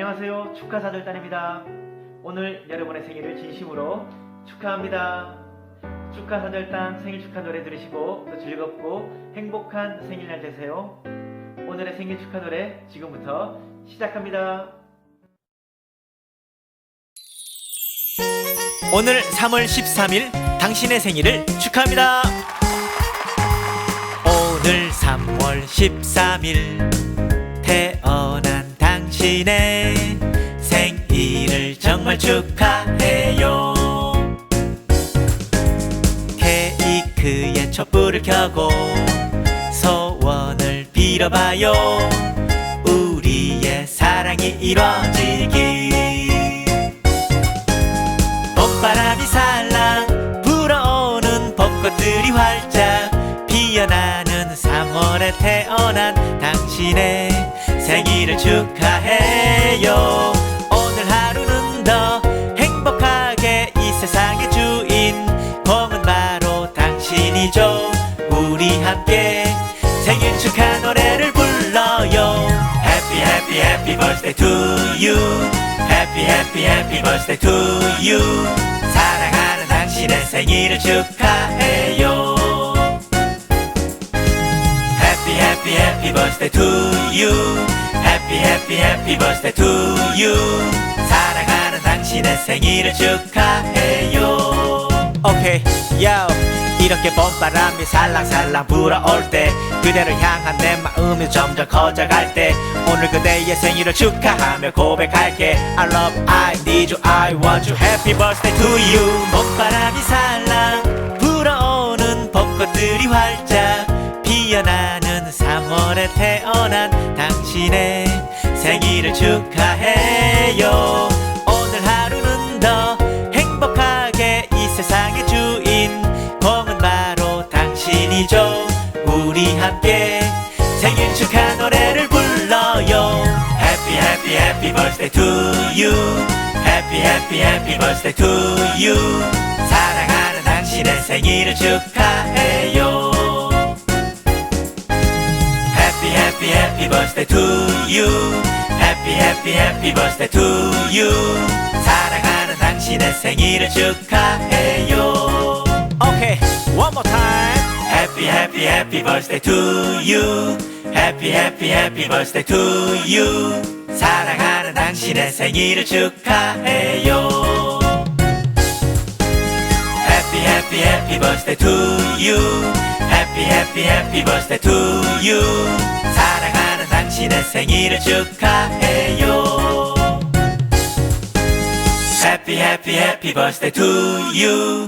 안녕하세요. 축하사절단입니다. 오늘 여러분의 생일을 진심으로 축하합니다. 축하사절단 생일 축하 노래 들으시고 또 즐겁고 행복한 생일날 되세요. 오늘의 생일 축하 노래 지금부터 시작합니다. 오늘 3월 13일 당신의 생일을 축하합니다. 오늘 3월 13일 태어난 당신의 생일을 정말 축하해요. 케이크에 촛불을 켜고 소원을 빌어봐요. 우리의 사랑이 이뤄지길. 봄바람이 살랑 불어오는 벚꽃들이 활짝 피어나는 3월에 태어난 당신의 생일을 축하해요. 오늘 하루는 더 행복하게 이 세상의 주인. 공은 바로 당신이죠. 우리 함께 생일 축하 노래를 불러요. Happy happy happy birthday to you. Happy happy happy birthday to you. 사랑하는 당신의 생일을 축하해요 birthday to you. Happy happy happy birthday to you. 사랑하는 당신의 생일을 축하해요. 오케이 yo. 이렇게 봄바람이 살랑살랑 불어올 때 그대를 향한 내 마음이 점점 커져갈 때 오늘 그대의 생일을 축하하며 고백할게. I love I need you I want you. Happy birthday to you. 봄바람이 살랑 불어오는 벚꽃들이 활짝 피어나는 3월에 태어난 당신의 생일을 축하해요. 오늘 하루는 더 행복하게 이 세상의 주인. 공은 바로 당신이죠. 우리 함께 생일 축하 노래를 불러요. Happy happy happy birthday to you. Happy happy happy birthday to you. 사랑하는 당신의 생일을 축하해요 happy happy birthday to you Happy happy happy birthday to you 사랑하는 당신의 생일을 축하해요 Okay, one more time Happy happy happy birthday to you Happy happy happy birthday to you 사랑하는 당신의 생일을 축하해요 Happy happy happy birthday to you Happy happy happy birthday to you 사랑하는 당신의 생일을 축하해요 Happy happy happy birthday to you